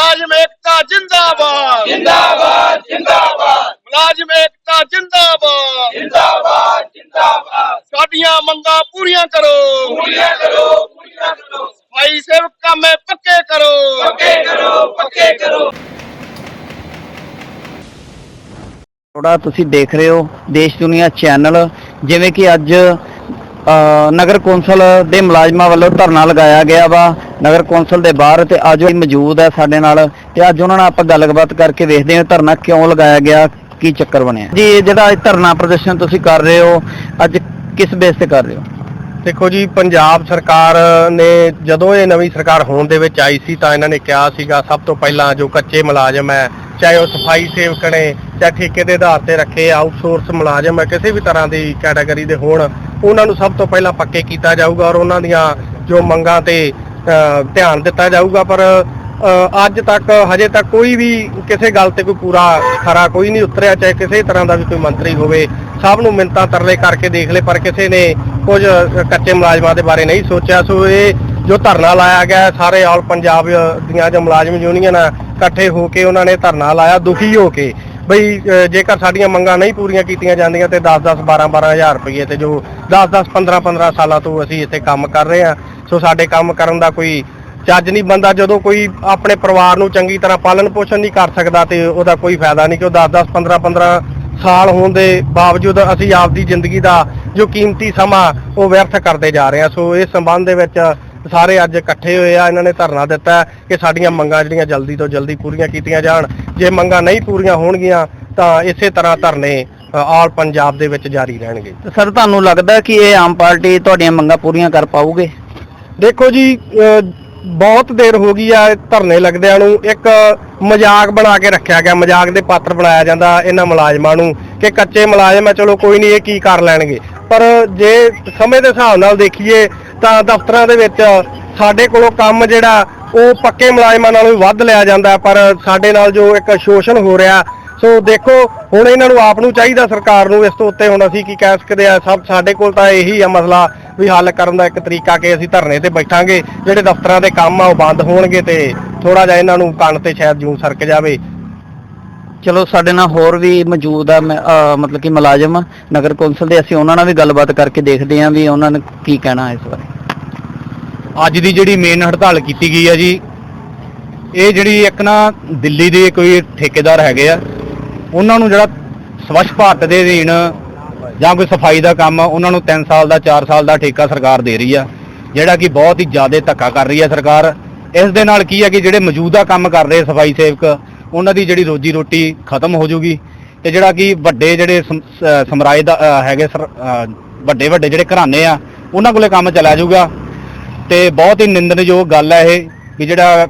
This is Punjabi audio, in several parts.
ਮੁਲਾਜ਼ਮ ਏਕਤਾ ਜਿੰਦਾਬਾਦ। ਜਿੰਦਾਬਾਦ ਜਿੰਦਾਬਾਦ। ਮੁਲਾਜ਼ਮ ਏਕਤਾ ਜਿੰਦਾਬਾਦ। ਜਿੰਦਾਬਾਦ ਜਿੰਦਾਬਾਦ। ਸਾਡੀਆਂ ਮੰਗਾਂ ਪੂਰੀਆਂ ਕਰੋ। ਪੂਰੀਆਂ ਕਰੋ ਪੂਰੀਆਂ ਕਰੋ। ਭਾਈ ਸੇਵਕ ਕੰਮੇ ਪੱਕੇ ਕਰੋ। ਪੱਕੇ ਕਰੋ ਪੱਕੇ ਕਰੋ। ਥੋੜਾ ਤੁਸੀਂ ਦੇਖ ਰਹੇ ਹੋ ਦੇਸ਼ ਦੁਨੀਆ ਚੈਨਲ ਜਿਵੇਂ ਕਿ ਅੱਜ ਨਗਰ ਕੌਂਸਲ ਦੇ ਮੁਲਾਜ਼ਮਾਂ ਵੱਲੋਂ ਧਰਨਾ ਲਗਾਇਆ ਗਿਆ ਵਾ। ਨਗਰ ਕੌਂਸਲ ਦੇ ਬਾਹਰ ਤੇ ਅੱਜ ਉਹ ਮੌਜੂਦ ਹੈ ਸਾਡੇ ਨਾਲ ਤੇ ਅੱਜ ਉਹਨਾਂ ਨਾਲ ਆਪਾਂ ਗੱਲਬਾਤ ਕਰਕੇ ਵੇਖਦੇ ਹਾਂ ਧਰਨਾ ਕਿਉਂ ਲਗਾਇਆ ਗਿਆ, ਕੀ ਚੱਕਰ ਬਣਿਆ। ਜੀ, ਇਹ ਜਿਹੜਾ ਧਰਨਾ ਪ੍ਰਦਰਸ਼ਨ ਤੁਸੀਂ ਕਰ ਰਹੇ ਹੋ, ਅੱਜ ਕਿਸ ਬੇਸ ਤੇ ਕਰ ਰਹੇ ਹੋ? ਦੇਖੋ ਜੀ, ਪੰਜਾਬ ਸਰਕਾਰ ਨੇ ਜਦੋਂ ਇਹ ਨਵੀਂ ਸਰਕਾਰ ਹੋਣ ਦੇ ਵਿੱਚ ਆਈ ਸੀ ਤਾਂ ਇਹਨਾਂ ਨੇ ਕਿਹਾ ਸੀਗਾ, ਸਭ ਤੋਂ ਪਹਿਲਾਂ ਜੋ ਕੱਚੇ ਮੁਲਾਜ਼ਮ ਹੈ, ਚਾਹੇ ਉਹ ਸਫ਼ਾਈ ਸੇਵਕ ਨੇ, ਚਾਹੇ ਠੇਕੇ ਦੇ ਆਧਾਰ ਤੇ ਰੱਖੇ ਆਊਟਸੋਰਸ ਮੁਲਾਜ਼ਮ ਹੈ, ਕਿਸੇ ਵੀ ਤਰ੍ਹਾਂ ਦੀ ਕੈਟਾਗਰੀ ਦੇ ਹੋਣ ਉਹਨਾਂ ਨੂੰ ਸਭ ਤੋਂ ਪਹਿਲਾਂ ਪੱਕੇ ਕੀਤਾ ਜਾਊਗਾ ਔਰ ਉਹਨਾਂ ਦੀਆਂ ਜੋ ਮੰਗਾਂ ਤੇ ਅ, ਧਿਆਨ ਦਿੱਤਾ ਜਾਊਗਾ ਪਰ ਅ, ਅੱਜ ਤੱਕ ਹਜੇ ਤੱਕ ਕੋਈ ਵੀ ਕਿਸੇ ਗੱਲ ਤੇ ਕੋਈ ਪੂਰਾ ਖਰਾ ਕੋਈ ਨਹੀਂ ਉਤਰਿਆ ਚਾਹੇ ਕਿਸੇ ਤਰ੍ਹਾਂ ਦਾ ਵੀ ਕੋਈ ਮੰਤਰੀ ਹੋਵੇ। ਸਭ ਨੂੰ ਮਿੰਤਾਂ ਤਰਲੇ ਕਰਕੇ ਦੇਖ ਲਏ ਪਰ ਕਿਸੇ ਨੇ ਕੁਝ ਕੱਚੇ ਮੁਲਾਜ਼ਮਾਂ ਦੇ ਬਾਰੇ ਨਹੀਂ ਸੋਚਿਆ। ਸੋ ਇਹ ਜੋ ਧਰਨਾ ਲਾਇਆ ਗਿਆ ਸਾਰੇ ਆਲ ਪੰਜਾਬ ਦੀਆਂ ਜੋ ਮੁਲਾਜ਼ਮ ਯੂਨੀਅਨ ਆ ਇਕੱਠੇ ਹੋ ਕੇ ਉਹਨਾਂ ਨੇ ਧਰਨਾ ਲਾਇਆ ਦੁਖੀ ਹੋ ਕੇ। ਬਈ ਜੇਕਰ ਸਾਡੀਆਂ ਮੰਗਾਂ ਨਹੀਂ ਪੂਰੀਆਂ ਕੀਤੀਆਂ ਜਾਂਦੀਆਂ ਤੇ 10-10 12-12 ਹਜ਼ਾਰ ਰੁਪਏ ਤੇ ਜੋ 10-10 15-15 ਸਾਲਾਂ ਤੋਂ ਅਸੀਂ ਇੱਥੇ ਕੰਮ ਕਰ ਰਹੇ ਹਾਂ। ਸੋ ਸਾਡੇ ਕੰਮ ਕਰਨ ਦਾ ਕੋਈ ਚੱਜ ਨਹੀਂ ਬੰਦਾ ਜਦੋਂ ਕੋਈ ਆਪਣੇ ਪਰਿਵਾਰ ਨੂੰ ਚੰਗੀ ਤਰ੍ਹਾਂ ਪਾਲਣ ਪੋਸ਼ਣ ਨਹੀਂ ਕਰ ਸਕਦਾ ਤੇ ਉਹਦਾ ਕੋਈ ਫਾਇਦਾ ਨਹੀਂ ਕਿ ਉਹ 10-10 15-15 ਸਾਲ ਹੋਣ ਦੇ ਬਾਵਜੂਦ ਅਸੀਂ ਆਪਦੀ ਜ਼ਿੰਦਗੀ ਦਾ ਜੋ ਕੀਮਤੀ ਸਮਾਂ ਉਹ ਵਿਅਰਥ ਕਰਦੇ ਜਾ ਰਹੇ ਹਾਂ। ਸੋ ਇਸ ਸੰਬੰਧ ਦੇ ਵਿੱਚ ਸਾਰੇ ਅੱਜ ਇਕੱਠੇ ਹੋਏ ਆ ਇਹਨਾਂ ਨੇ ਧਰਨਾ ਦਿੱਤਾ ਕਿ ਸਾਡੀਆਂ ਮੰਗਾਂ ਜਿਹੜੀਆਂ ਜਲਦੀ ਤੋਂ ਜਲਦੀ ਪੂਰੀਆਂ ਕੀਤੀਆਂ ਜਾਣ। ਜੇ ਮੰਗਾਂ ਨਹੀਂ ਪੂਰੀਆਂ ਹੋਣਗੀਆਂ ਤਾਂ ਇਸੇ ਤਰ੍ਹਾਂ ਧਰਨੇ ਆਲ ਪੰਜਾਬ ਦੇ ਵਿੱਚ ਜਾਰੀ ਰਹਿਣਗੇ। ਤੇ ਸਰ ਤੁਹਾਨੂੰ ਲੱਗਦਾ ਕਿ ਇਹ ਆਮ ਪਾਰਟੀ ਤੁਹਾਡੀਆਂ ਮੰਗਾਂ ਪੂਰੀਆਂ ਕਰ ਪਾਊਗੇ? ਦੇਖੋ ਜੀ ਬਹੁਤ ਦੇਰ ਹੋ ਗਈ ਆ ਧਰਨੇ ਲੱਗਦਿਆਂ ਨੂੰ। ਇੱਕ ਮਜ਼ਾਕ ਬਣਾ ਕੇ ਰੱਖਿਆ ਗਿਆ ਮਜ਼ਾਕ ਦੇ ਪਾਤਰ ਬਣਾਇਆ ਜਾਂਦਾ ਇਹਨਾਂ ਮੁਲਾਜ਼ਮਾਂ ਨੂੰ ਕਿ ਕੱਚੇ ਮੁਲਾਜ਼ਮ ਆ ਚਲੋ ਕੋਈ ਨਹੀਂ ਇਹ ਕੀ ਕਰ ਲੈਣਗੇ। ਪਰ ਜੇ ਸਮੇਂ ਦੇ ਹਿਸਾਬ ਨਾਲ ਦੇਖੀਏ ਤਾਂ ਦਫ਼ਤਰਾਂ ਦੇ ਵਿੱਚ ਸਾਡੇ ਕੋਲੋਂ ਕੰਮ ਜਿਹੜਾ ਉਹ ਪੱਕੇ ਮੁਲਾਜ਼ਮਾਂ ਨਾਲੋਂ ਵੀ ਵੱਧ ਲਿਆ ਜਾਂਦਾ, ਪਰ ਸਾਡੇ ਨਾਲ ਜੋ ਇੱਕ ਸ਼ੋਸ਼ਣ ਹੋ ਰਿਹਾ, ਸੋ ਦੇਖੋ, ਹੁਣ ਇਹਨਾਂ ਨੂੰ ਆਪ ਨੂੰ ਚਾਹੀਦਾ ਸਰਕਾਰ ਨੂੰ ਇਸ ਤੋਂ ਉੱਤੇ ਹੁਣ ਅਸੀਂ ਕੀ ਕਹਿ ਸਕਦੇ ਆ ਸਭ ਸਾਡੇ ਕੋਲ ਤਾਂ ਇਹੀ ਆ ਮਸਲਾ ਵੀ ਹੱਲ ਕਰਨ ਦਾ ਇੱਕ ਤਰੀਕਾ ਕਿ ਅਸੀਂ ਧਰਨੇ ਤੇ ਬੈਠਾਂਗੇ, ਜਿਹੜੇ ਦਫ਼ਤਰਾਂ ਦੇ ਕੰਮ ਆ ਉਹ ਬੰਦ ਹੋਣਗੇ ਤੇ ਥੋੜਾ ਜਿਹਾ ਇਹਨਾਂ ਨੂੰ ਕੰਨ ਤੇ ਸ਼ਾਇਦ ਜੂੰ ਸਰਕ ਜਾਵੇ। ਚਲੋ ਸਾਡੇ ਨਾਲ ਹੋਰ ਵੀ ਮੌਜੂਦ ਆ ਮੈਂ- ਅਹ ਮਤਲਬ ਕਿ ਮੁਲਾਜ਼ਮ ਨਗਰ ਕੌਂਸਲ ਦੇ ਅਸੀਂ ਉਹਨਾਂ ਨਾਲ ਵੀ ਗੱਲਬਾਤ ਕਰਕੇ ਦੇਖਦੇ ਹਾਂ ਵੀ ਉਹਨਾਂ ਨੇ ਕੀ ਕਹਿਣਾ ਇਸ ਬਾਰੇ। ਅੱਜ ਦੀ ਜਿਹੜੀ ਮੇਨ ਹੜਤਾਲ ਕੀਤੀ ਗਈ ਹੈ ਜੀ ਇਹ ਜਿਹੜੀ ਇੱਕ ਨਾ ਦਿੱਲੀ ਦੇ ਕੋਈ ਠੇਕੇਦਾਰ ਹੈਗੇ ਆ ਉਹਨਾਂ ਨੂੰ ਜਿਹੜਾ ਸਵੱਛ ਭਾਰਤ ਦੇ ਅਧੀਨ ਜਾਂ ਕੋਈ ਸਫ਼ਾਈ ਦਾ ਕੰਮ ਆ, ਉਹਨਾਂ ਨੂੰ 3 ਸਾਲ ਦਾ 4 ਸਾਲ ਦਾ ਠੇਕਾ ਸਰਕਾਰ ਦੇ ਰਹੀ ਆ ਜਿਹੜਾ ਕਿ ਬਹੁਤ ਹੀ ਜ਼ਿਆਦਾ ਧੱਕਾ ਕਰ ਰਹੀ ਹੈ ਸਰਕਾਰ। ਇਸ ਦੇ ਨਾਲ ਕੀ ਹੈ ਕਿ ਜਿਹੜੇ ਮੌਜੂਦਾ ਕੰਮ ਕਰ ਰਹੇ ਸਫ਼ਾਈ ਸੇਵਕ ਉਹਨਾਂ ਦੀ ਜਿਹੜੀ ਰੋਜੀ ਰੋਟੀ ਖਤਮ ਹੋ ਜਾਊਗੀ ਤੇ ਜਿਹੜਾ ਕਿ ਵੱਡੇ ਜਿਹੜੇ ਸਮ- ਸਮਰਾਏ ਦਾ ਹੈਗੇ ਸਰ- ਵੱਡੇ ਵੱਡੇ ਜਿਹੜੇ ਘਰਾਣੇ ਆ, ਉਹਨਾਂ ਕੋਲੇ ਕੰਮ ਚਲਾ ਜਾਊਗਾ ਤੇ ਬਹੁਤ ਹੀ ਨਿੰਦਣਯੋਗ ਗੱਲ ਹੈ ਇਹ ਕਿ ਜਿਹੜਾ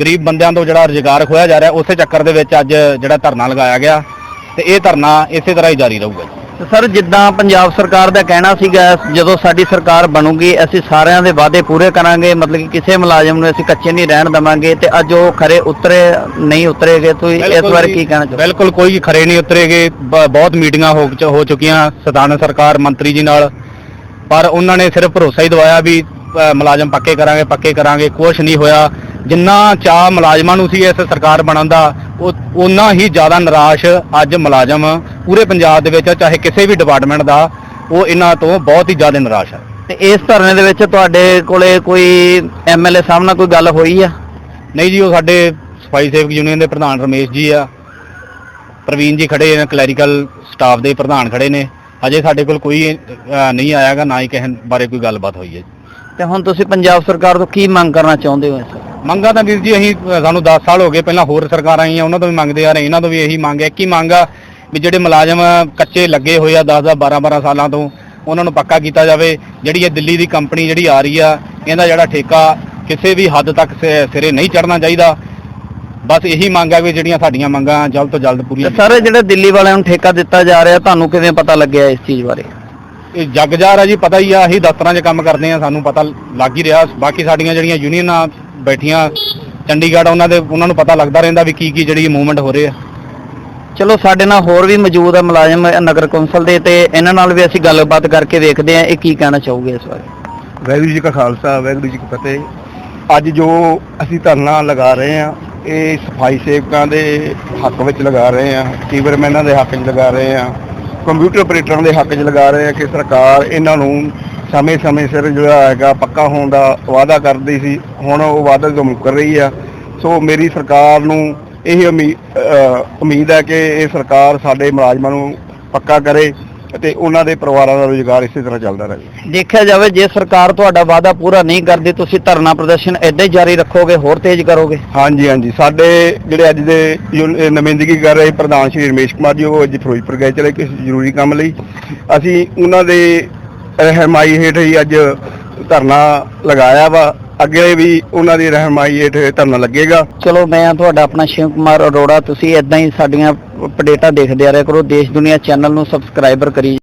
ਗਰੀਬ ਬੰਦਿਆਂ ਤੋਂ ਜਿਹੜਾ ਰੁਜ਼ਗਾਰ ਖੋਇਆ ਜਾ ਰਿਹਾ, ਉਸੇ ਚੱਕਰ ਦੇ ਵਿੱਚ ਅੱਜ ਜਿਹੜਾ ਧਰਨਾ ਲਗਾਇਆ ਗਿਆ ਤੇ ਇਹ ਧਰਨਾ ਇਸੇ ਤਰ੍ਹਾਂ ਹੀ ਜਾਰੀ ਰਹੂਗਾ ਜੀ। ਸਰ ਜਿੱਦਾਂ ਪੰਜਾਬ ਸਰਕਾਰ ਦਾ ਕਹਿਣਾ ਸੀਗਾ ਜਦੋਂ ਸਾਡੀ ਸਰਕਾਰ ਬਣੂਗੀ ਅਸੀਂ ਸਾਰਿਆਂ ਦੇ ਵਾਅਦੇ ਪੂਰੇ ਕਰਾਂਗੇ ਮਤਲਬ ਕਿ ਕਿਸੇ ਮੁਲਾਜ਼ਮ ਨੂੰ ਅਸੀਂ ਕੱਚੇ ਨਹੀਂ ਰਹਿਣ ਦਵਾਂਗੇ ਤੇ ਅੱਜ ਉਹ ਖਰੇ ਉਤਰੇ ਨਹੀਂ ਉਤਰੇਗੇ ਤੁਸੀਂ ਇਸ ਬਾਰੇ ਕੀ ਕਹਿਣਾ ਚਾਹੋ ਬਿਲਕੁਲ ਕੋਈ ਖਰੇ ਨਹੀਂ ਉਤਰੇਗੇ ਬਹੁਤ ਮੀਟਿੰਗਾਂ ਹੋ ਚੁੱਕੀਆਂ ਸਥਾਨਕ ਸਰਕਾਰ ਮੰਤਰੀ ਜੀ ਨਾਲ ਪਰ ਉਹਨਾਂ ਨੇ ਸਿਰਫ ਭਰੋਸਾ ਹੀ ਦਵਾਇਆ ਵੀ ਮੁਲਾਜ਼ਮ ਪੱਕੇ ਕਰਾਂਗੇ ਪੱਕੇ ਕਰਾਂਗੇ ਕੁਝ ਨਹੀਂ ਹੋਇਆ। ਜਿੰਨਾ ਚਾਹ ਮੁਲਾਜ਼ਮਾਂ ਨੂੰ ਸੀ ਇਸ ਸਰਕਾਰ ਬਣਨ ਦਾ ਉਹ ਉਨਾ ਹੀ ਜ਼ਿਆਦਾ ਨਿਰਾਸ਼ ਅੱਜ ਮੁਲਾਜ਼ਮ ਪੂਰੇ ਪੰਜਾਬ ਦੇ ਵਿੱਚ ਚਾਹੇ ਕਿਸੇ ਵੀ ਡਿਪਾਰਟਮੈਂਟ ਦਾ ਉਹ ਇਹਨਾਂ ਤੋਂ ਬਹੁਤ ਹੀ ਜ਼ਿਆਦਾ ਨਿਰਾਸ਼ ਹੈ ਤੇ ਇਸ ਧਰਨੇ ਦੇ ਵਿੱਚ ਤੁਹਾਡੇ ਕੋਲੇ ਕੋਈ ਐਮਐਲਏ ਸਾਹਿਬ ਨਾਲ ਕੋਈ ਗੱਲ ਹੋਈ ਆ? ਨਹੀਂ ਜੀ ਉਹ ਸਾਡੇ ਸਫ਼ਾਈ ਸੇਵਕ ਯੂਨੀਅਨ ਦੇ ਪ੍ਰਧਾਨ ਰਮੇਸ਼ ਜੀ ਆ। ਪ੍ਰਵੀਨ ਜੀ ਖੜੇ ਨੇ ਕਲੈਰੀਕਲ ਸਟਾਫ ਦੇ ਪ੍ਰਧਾਨ ਖੜੇ ਨੇ। ਅਜੇ ਸਾਡੇ ਕੋਲ ਕੋਈ ਅ, ਨਹੀਂ ਆਇਆਗਾ ਨਾ ਹੀ ਕਿਸੇ ਬਾਰੇ ਕੋਈ ਗੱਲਬਾਤ ਹੋਈ ਹੈ ਤੇ ਹੁਣ ਤੁਸੀਂ ਪੰਜਾਬ ਸਰਕਾਰ ਤੋਂ ਕੀ ਮੰਗ ਕਰਨਾ ਚਾਹੁੰਦੇ ਹੋ ਇਸ ਮੰਗਾਂ ਤਾਂ ਵੀਰ ਜੀ ਅਸੀਂ ਸਾਨੂੰ 10 ਸਾਲ ਹੋ ਗਏ ਪਹਿਲਾਂ ਹੋਰ ਸਰਕਾਰਾਂ ਆਈਆਂ ਉਹਨਾਂ ਤੋਂ ਵੀ ਮੰਗਦੇ ਆ ਰਹੇ ਇਹਨਾਂ ਤੋਂ ਵੀ ਇਹੀ ਮੰਗ ਹੈ ਕੀ ਮੰਗ ਆ ਵੀ ਜਿਹੜੇ ਮੁਲਾਜ਼ਮ ਕੱਚੇ ਲੱਗੇ ਹੋਏ ਆ 10 10 12 12 ਸਾਲਾਂ ਤੋਂ ਉਹਨਾਂ ਨੂੰ ਪੱਕਾ ਕੀਤਾ ਜਾਵੇ। ਜਿਹੜੀ ਇਹ ਦਿੱਲੀ ਦੀ ਕੰਪਨੀ ਜਿਹੜੀ ਆ ਰਹੀ ਆ ਇਹਦਾ ਜਿਹੜਾ ਠੇਕਾ ਕਿਸੇ ਵੀ ਹੱਦ ਤੱਕ ਸਿਰੇ ਨਹੀਂ ਚੜਨਾ ਚਾਹੀਦਾ। ਬਸ ਇਹੀ ਮੰਗ ਹੈ ਵੀ ਜਿਹੜੀਆਂ ਸਾਡੀਆਂ ਮੰਗਾਂ ਜਲਦ ਤੋਂ ਜਲਦ ਪੂਰੀਆਂ ਸਰ ਜਿਹੜੇ ਦਿੱਲੀ ਵਾਲਿਆਂ ਨੂੰ ਠੇਕਾ ਦਿੱਤਾ ਜਾ ਰਿਹਾ ਤੁਹਾਨੂੰ ਕਿਵੇਂ ਪਤਾ ਲੱਗਿਆ ਇਸ ਚੀਜ਼ ਬਾਰੇ? ਇਹ ਜੱਗ ਜਾਰ ਆ ਜੀ ਪਤਾ ਹੀ ਆ ਅਸੀਂ ਦਫ਼ਤਰਾਂ 'ਚ ਕੰਮ ਕਰਦੇ ਆ ਸਾਨੂੰ ਪਤਾ ਲੱਗ ਹੀ ਰਿਹਾ। ਬਾਕੀ ਸਾਡੀਆਂ ਜਿਹੜੀਆਂ ਯੂਨੀਅਨਾਂ ਬੈਠੀਆਂ। ਚੰਡੀਗੜ੍ਹ ਉਹਨਾਂ ਦੇ ਉਹਨਾਂ ਨੂੰ ਪਤਾ ਲੱਗਦਾ ਰਹਿੰਦਾ ਵੀ ਕੀ ਕੀ ਜਿਹੜੀ ਮੂਵਮੈਂਟ ਹੋ ਰਹੇ ਆ। ਚਲੋ ਸਾਡੇ ਨਾਲ ਹੋਰ ਵੀ ਮੌਜੂਦ ਹੈ ਮੁਲਾਜ਼ਮ ਨਗਰ ਕੌਂਸਲ ਦੇ ਤੇ ਇਹਨਾਂ ਨਾਲ ਵੀ ਅਸੀਂ ਗੱਲਬਾਤ ਕਰਕੇ ਵੇਖਦੇ ਹਾਂ ਇਹ ਕੀ ਕਹਿਣਾ ਚਾਹੋਗੇ ਇਸ ਬਾਰੇ। ਵਾਹਿਗੁਰੂ ਜੀ ਕਾ ਖਾਲਸਾ ਵਾਹਿਗੁਰੂ ਜੀ ਕੀ ਫਤਿਹ। ਅੱਜ ਜੋ ਅਸੀਂ ਧਰਨਾ ਲਗਾ ਰਹੇ ਹਾਂ ਇਹ ਸਫ਼ਾਈ ਸੇਵਕਾਂ ਦੇ ਹੱਕ ਵਿੱਚ ਲਗਾ ਰਹੇ ਆ ਕੀਵਰਮੈਨਾਂ ਦੇ ਹੱਕ 'ਚ ਲਗਾ ਰਹੇ ਆ ਕੰਪਿਊਟਰ ਆਪਰੇਟਰਾਂ ਦੇ ਹੱਕ 'ਚ ਲਗਾ ਰਹੇ ਆ ਕਿ ਸਰਕਾਰ ਇਹਨਾਂ ਨੂੰ ਸਮੇਂ-ਸਮੇਂ ਸਿਰ ਜਿਹੜਾ ਹੈਗਾ ਪੱਕਾ ਹੋਣ ਦਾ ਵਾਅਦਾ ਕਰਦੀ ਸੀ ਹੁਣ ਉਹ ਵਾਅਦਾ ਤੋਂ ਮੁੱਕਰ ਰਹੀ ਆ। ਸੋ ਮੇਰੀ ਸਰਕਾਰ ਨੂੰ ਇਹ ਉਮੀਦ ਹੈ ਕਿ ਇਹ ਸਰਕਾਰ ਸਾਡੇ ਮੁਲਾਜ਼ਮਾਂ ਨੂੰ ਪੱਕਾ ਕਰੇ ਅਤੇ ਉਹਨਾਂ ਦੇ ਪਰਿਵਾਰਾਂ ਦਾ ਰੁਜ਼ਗਾਰ ਇਸੇ ਤਰ੍ਹਾਂ ਚੱਲਦਾ ਰਹੇ। ਦੇਖਿਆ ਜਾਵੇ ਜੇ ਸਰਕਾਰ ਤੁਹਾਡਾ ਵਾਅਦਾ ਪੂਰਾ ਨਹੀਂ ਕਰਦੀ ਤੁਸੀਂ ਧਰਨਾ ਪ੍ਰਦਰਸ਼ਨ ਏਦਾਂ ਹੀ ਜਾਰੀ ਰੱਖੋਗੇ ਹੋਰ ਤੇਜ਼ ਕਰੋਗੇ? ਹਾਂਜੀ ਹਾਂਜੀ। ਸਾਡੇ ਜਿਹੜੇ ਅੱਜ ਦੇ ਨੁਮਾਇੰਦਗੀ ਕਰ ਰਹੇ ਪ੍ਰਧਾਨ ਸ਼੍ਰੀ ਰਮੇਸ਼ ਕੁਮਾਰ ਜੀ ਉਹ ਅੱਜ ਫਿਰੋਜ਼ਪੁਰ ਗਏ ਚਲੇ ਕਿਸੇ ਜ਼ਰੂਰੀ ਕੰਮ ਲਈ। ਅਸੀਂ ਉਹਨਾਂ ਦੇ ਰਹਿਮਾਈ ਹੇਠ ਹੀ ਅੱਜ ਧਰਨਾ ਲਗਾਇਆ ਵਾ। ਅੱਗੇ ਵੀ ਉਹਨਾਂ ਦੀ ਰਹਿਮਾਈ ਹੇਠ ਧਰਨਾ ਲੱਗੇਗਾ। ਚਲੋ, ਮੈਂ ਤੁਹਾਡਾ ਆਪਣਾ ਸ਼ਿਵ ਕੁਮਾਰ ਅਰੋੜਾ। ਤੁਸੀਂ ਇਦਾਂ ਹੀ ਸਾਡੀਆਂ ਅਪਡੇਟਾਂ ਦੇਖਦੇ ਆ ਰਿਹਾ ਕਰੋ। ਦੇਸ਼ ਦੁਨੀਆ ਚੈਨਲ ਨੂੰ ਸਬਸਕ੍ਰਾਈਬਰ ਕਰੀ